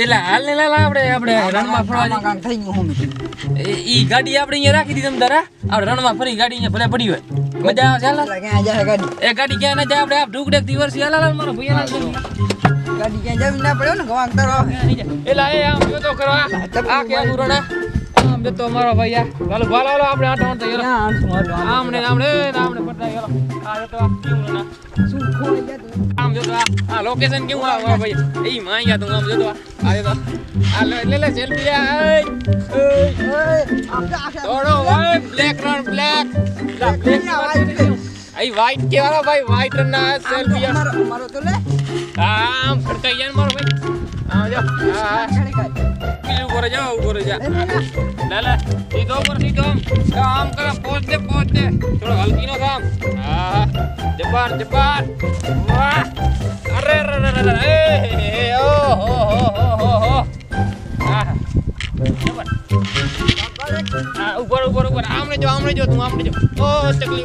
એટલે હાલ ને લાલ આપણે આપણે રણમાં ફરવા જઈએ. કામ થઈ ગયું હું ઈ ગાડી આપણે અહીંયા રાખી દીધી તમ તારા આપણે રણમાં ફરી ગાડી અહીંયા ભલે પડી હોય. મજા આવે હાલ ક્યાં જાય ગાડી? એ ગાડી ક્યાં ના જાય આપણે આ ઢુકડેક વર્ષી હાલ હાલ મારો ભૈયા. ગાડી. ક્યાં જવી ના પડે ને ગવાંગ તારો એલા એ આમ જોતો કરવા આ કે ગુરણા આમ જોતો મારો ભાઈ આ. ચાલો ભાલો હાલો આપણે આઠ આઠ હાલો. આમ. આમને આમને ને આમને પટાઈ યાર આ જોતો આ કેવું ના શું ખોઈ જતું આમ જોતો આ આ લોકેશન કેવું આ ભાઈ એ માં ગયા તું આમ જોતો આ. આ આ. લે લે લે સેલ્ફી આમ. દોડો ભાઈ બ્લેક રન બ્લેક બ્લેક આઈ વાઈટ કેવાળો ભાઈ વાઈટ રન ના સેલ્ફી અમારો- અમારો તો લે. આમ યાર મારો ભાઈ. જો આ ખાલી ખાલી. બીજું ઉપર જાઓ ઉપર જા લે, લે, લે. લે લે સીધો ઉપર સીધો આમ આમ કરે પહોંચ દે પહોંચ દે થોડો હલકી નો કામ હા જબાર જબાર વાહ અરે રે રે રે રે એ એ, ઓ હો હો હો હો હો હા જબર હા ઉપર ઉપર ઉપર આમને જો આમને જો તું આમને જો ઓ ચકલી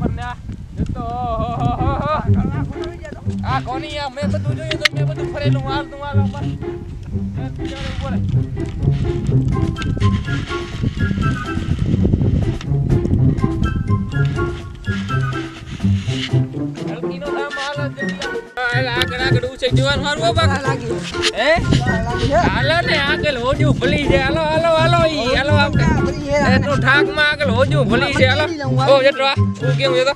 આ કોની મેં બધું જોયું તો મેં બધું ફરેલું. હાલ તું હાલ ઊંચે જવાનું આ લાગી. હે. હાલો ને આગળ હોજું ભલી છે હાલો હાલો હાલો ઈ હાલો આપણે આ બધી એ એટલું આગળ હોજું ભલી છે હાલો ઓ જેટલો આ તું કેમ જતો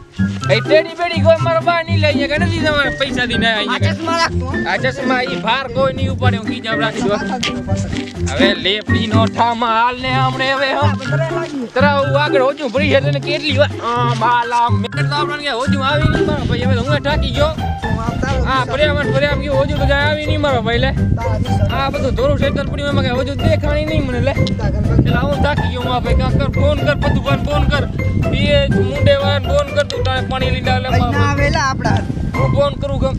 એ ટેડી બેડી કોઈ મારો બા ની લઈ જાય કે નથી તમારે પૈસા દી ના આ ચશ્મા રાખતો. આ ચશ્મા ઈ ભાર કોઈ ની ઉપાડે હું ખીજામ રાખી દો. હવે લેપડી નો ઠામાં હાલ ને હમણે હવે હમ બધા તરા આગળ હોજું ભરી છે તને કેટલી વાર આ બાલા મેં તો આપણને હોજું આવી નહીં પણ ભાઈ હવે હું ઠાકી ગયો હું પર્યાવરણ પર્યાવરણ કે હોજું તો જાય આવી નહીં મારો ભાઈ લે. આ બધું ધોરું શેતર પડ્યું એમાં કઈ હોજું દેખાણી નહીં મને લે. એટલે હું થાકી ગયો હું ભાઈ કાંક કર ફોન કર બધું પણ ફોન કર. પીએ મુંડે વાન ફોન કર તું તારે પાણી લીધા એટલે ના આવેલા આપડા હું ફોન કરું ગમ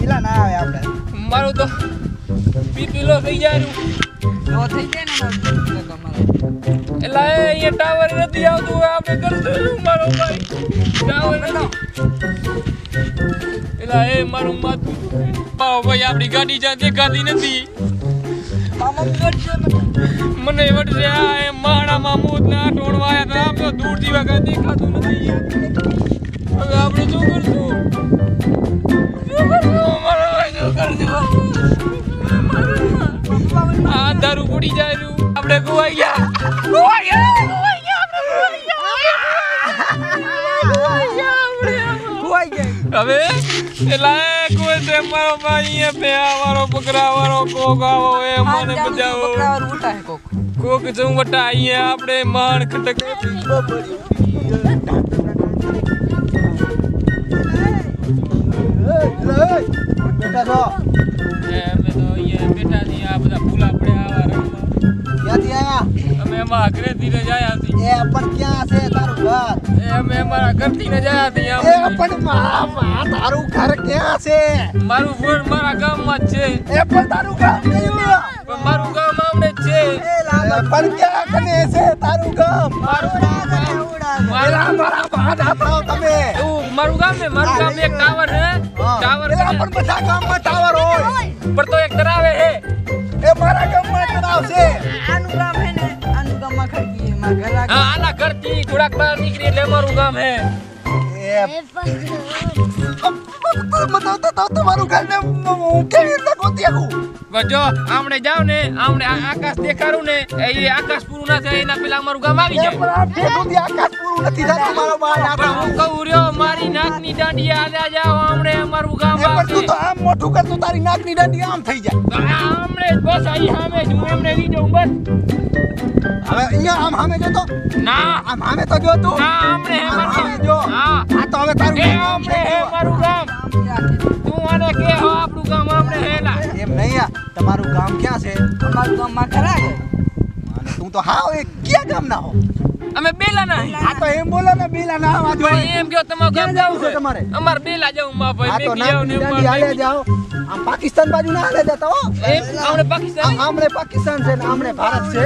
પેલા ના આવે આપડા મારું તો પી પીલો થઈ જાય. નો. થઈ જાય ને મારું. એટલે અહીંયા ટાવર નથી આવતું આપણે કરું મારો ભાઈ. ટાવર નથી. એટલે એ મારું માથું મારો ભાઈ, આપણી ગાડી જ્યાં દેખાતી નથી. મને વટશે આ એ માણામાં મૂત ના ટોળવાયા હતા. આપણે દૂરથી વગર દેખાતું નથી. હવે આપણે શું કરશું? શું મારો આ દારૂ પડી જાય આપણે ગોવાઈ ગયા. ગોવાઈ ગયા! હવે એલા એ કોઈ તે મારો ભાઈ અહીંયા બે વાળો પકડા વાળો કોક આવો એ મને બચાવો પકડાવાનું ઉઠા હે કોક કોક જવું વટા અહીંયા આપણે માણ ખટક બેટા છો એ અમે તો અહીંયા બેઠા છીએ આ બધા ફૂલા પડ્યા આવા રંગમાં ક્યાંથી અમે અમારા જાયા હતી એ પણ ક્યાં છે તારું ઘર એ ઘરથી ને જાયા હતી એ પણ મા- મા, તારું ઘર ક્યાં છે? મારું મારા ગામમાં છે. એ પણ તારું ગામ પણ મારું ગામ આમણે છે. એ લાંબા પણ ક્યાં કને છે તારું ગામ? મારું ગામ મારા તમે. મારું ગામ ને મારું ગામ એક ટાવર હે. ટાવર પણ બધા ગામમાં ટાવર હોય. પર તો એક તરાવે થોડાક બહાર નીકળી એટલે અમારું ગામ હે. એ તો- તમારું ઘર ને હું કેવી રીતે પણ જો આમણે જાવ ને આમણે આકાશ દેખાડું ને એ આકાશ પૂરું ના થાય એના પેલા અમારું ગામ આવી જાય. પણ આકાશ પૂરું નથી થતું મારો બાળ પણ હું કહું રહ્યો મારી નાકની દાંડી આલ્યા જાવ આમણે અમારું ગામ પણ તું તો આમ મોટું કર તું તારી નાકની દાંડી આમ થઈ જાય. આમણે બસ અહીં સામે જ હું એમને લઈ જાઉં બસ. હવે અહીંયા આમ સામે જો તો. ના. આમ સામે તો જો તું. ના આમણે છે અમારું ગામમાં ખરા છે તું તો હાવ એ ક્યાં ગામ ના હો? અમે બેલા ના આ તો એમ બોલો ને બેલા ના આવા જો એમ કયો તમારે ગામ જાવ જાવું જાવું છે? તમારે? અમાર બેલા જાવમાં આ ભાઈ તો મેકી જાવ ને દાંડી હાલે જાઓ. આમ પાકિસ્તાન બાજુ ના હાલે જતા હો. એ આપણે પાકિસ્તાન આ- આમણે પાકિસ્તાન છે ને આમણે ભારત છે.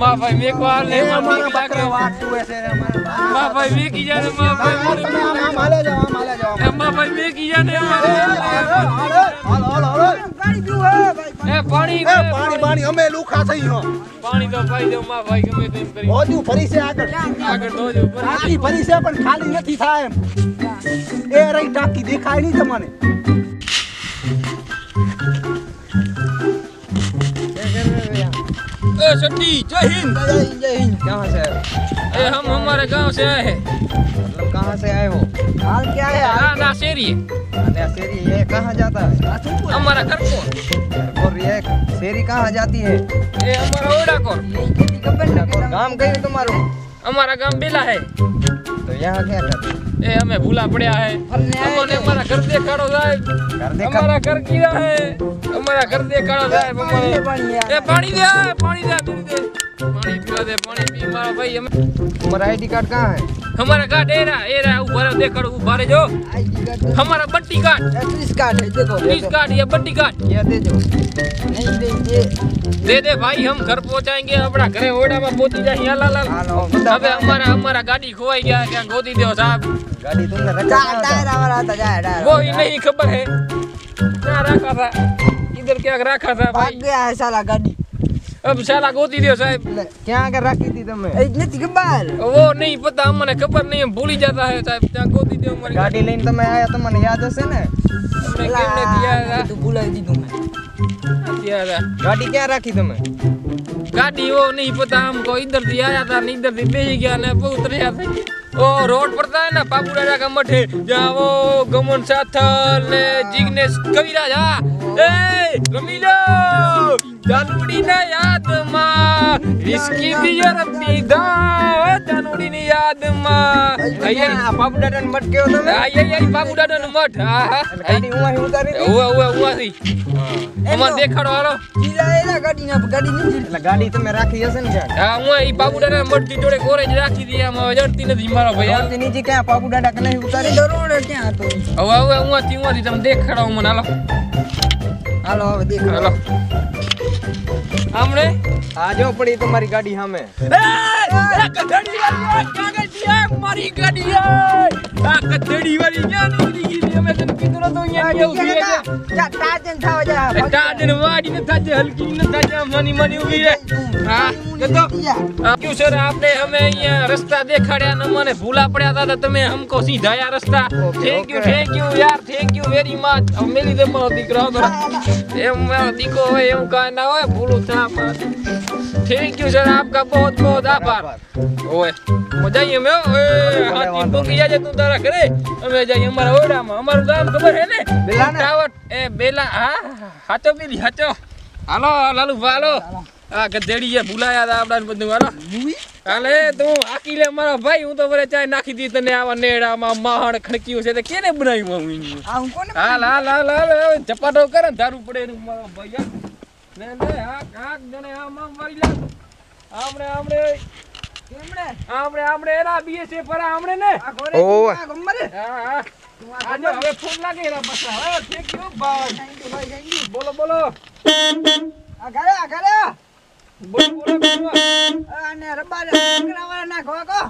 માં ભાઈ મેકો હાલ એ ને અમારા અમારા વાત જુએ છે ને અમારા માં ભાઈ મેં કી જાને માં ભાઈ હા, તમે આમ આમ હાલે જાવ આમ હાલે જાવ ભાઈ માં ભાઈ મેં કી જાને હાલો, હાલો, હાલો, હાલો, હાલો. ગાડી પીવું હે ભાઈ એ પાણી એ પાણી પાણી અમે લુખા થઈ હો પાણી તો ભાઈ દો માં ભાઈ ગમે તેમ કરી હોજુ ફરી છે આગળ આગળ તો જો ઉપર ટાંકી ફરી છે પણ ખાલી નથી થાય એમ એ રહી ટાંકી દેખાય નહીં તમને ए सट्टी जय हिंद जय हिंद कहाँ से आए हो? ए हम हमारे गांव से आए हैं मतलब कहाँ से आए हो હાલ ક્યાં હે ना ना शेरी है शेरी ये कहाँ जाता है? हमारा घर ये शेरी कहाँ जाती है? ये हमारा काम कहीं तुम्हारो? हमारा काम बेला है। तो यहाँ क्या करते ए हमें भूला पड़ा है हमने आए हमने थे। हमारा घर देखाड़ो साहब घर देखा हमारा घर कीड़ा है हमारा घर देखाड़ो साहब પાણી દે, हमारे પાણી યાર. ए पानी दे पानी दे दूध दे पानी पिला दे पानी पी मारा भाई हमें तुम्हारा आईडी कार्ड कहाँ है हमारा कार्ड ए रहा ए रहा ऊपर देखाड़ो ऊपर जो આઈડી કાર્ડ हमारा बट्टी कार्ड एड्रेस कार्ड है देखो पुलिस कार्ड या बट्टी कार्ड ये दे दो नहीं देंगे दे दे भाई हम घर पहुंचाएंगे अपना घरे ओड़ा में पहुंची जाए ला ला हालो अबे हमारा हमारा गाड़ी खोई गया क्या गोदी दो साहब। गाड़ी तुमने तो रचा टायर हमारा था जाए टायर वो ही नहीं खबर है। क्या रखा था? इधर क्या रखा था भाई? गया है साला गाड़ी अब साला गोदी दो साहब। क्या कर रखी थी तुमने? इतनी खबर। वो नहीं पता हमने खबर नहीं भूल ही जाता है साहब। क्या गोदी दो हमारी? गाड़ी लेने तो मैं आया तो मैंने याद है से ना? तुमने किसने दिया था तू भूल गई तुमने दिया था गाड़ी क्या रखी तुमने? गाड़ी वो नहीं पता हमको इधर से आया था इधर से बेच गया ना बहुत रहा था। ઓ, રોડ પડતા હે ને બાબુ રાજા ગામ મઠે જાવો ગમન સાથલ ને જીગ્નેશ કવિરાજ, હા. એ, રમી લો. જાનુડી ના યાર વિસ્કી બિયર પીધા તનુડીની યાદમાં અયે આ બાબુ દાદાનો મઠ કેવો તમે અયે અયે બાબુ દાદાનો મઠ હા હા ગાડી ઉવા ઉતારી ઉવા ઉવા ઉવા થી અમાર દેખાડો હાલો જીજા એલા ગાડી ના ગાડી ની એટલે ગાડી તમે રાખી હશે ને હા હું ઈ બાબુ દાદાનો મઠથી જોડે કોરે જ રાખી દી આમ જડતી નથી મારો ભાઈ જડતી નથી ક્યાં બાબુ દાદા કને ઉતારી દરોડે ક્યાં હતો હવે હવે હું થી હું થી તમે દેખાડો મને હાલો હાલો હવે દેખાડો હાલો આમણે આ જો પડી તમારી ગાડી સામે. મારી અમે અહીંયા રસ્તા દેખાડ્યા ને મને ભૂલા પડ્યા હતા તમે હમકો સીધાયા રસ્તા થેન્ક યુ થેન્ક યુ યાર થેન્ક યુ વેરી મચ મેલી દે મારો દીકરો એમ મારો દીકરો હોય એવું કાંઈ ના હોય ભૂલું થા થેન્ક યુ સર આપકા બહુત બહુત આભાર ઓય આવી અમે હો. હાથી મૂકી જાજે તું તારા ઘરે અમે જઈએ અમારા ઓરડામાં અમારું ગામ ખબર હે ને બેલા ને? એ બેલા હા હાચો બી હાચો હાલો લાલુ હાલો આ ગધેડી એ ભૂલાયા હતા આપડા બધું હાલો હાલે તું આકી લે મારો ભાઈ હું તો વરે ચાય નાખી દી તને આવા નેડામાં માહણ ખણક્યું છે તે કેને બનાવ્યું હું હાલ હાલ હાલ હાલ ચપાટો કરે ને ધારું પડે મારો ભાઈ. ને ને હાક હાક જણે આમ આમ મારી લે. આમણે આમણે. કેમણે? આમણે આમણે એના બીએ છે પર આમણે ને. આ ઘોડે ઓવે. આ ગમરે હા હા. આજે હવે ફોન લાગે એના પાછા. હવે ભાઈ યુ બોલો બોલો. આ ઘરે આ ઘરે. બોલો બોલો બોલો. અને રબાર બકરા વાળા નાખો કો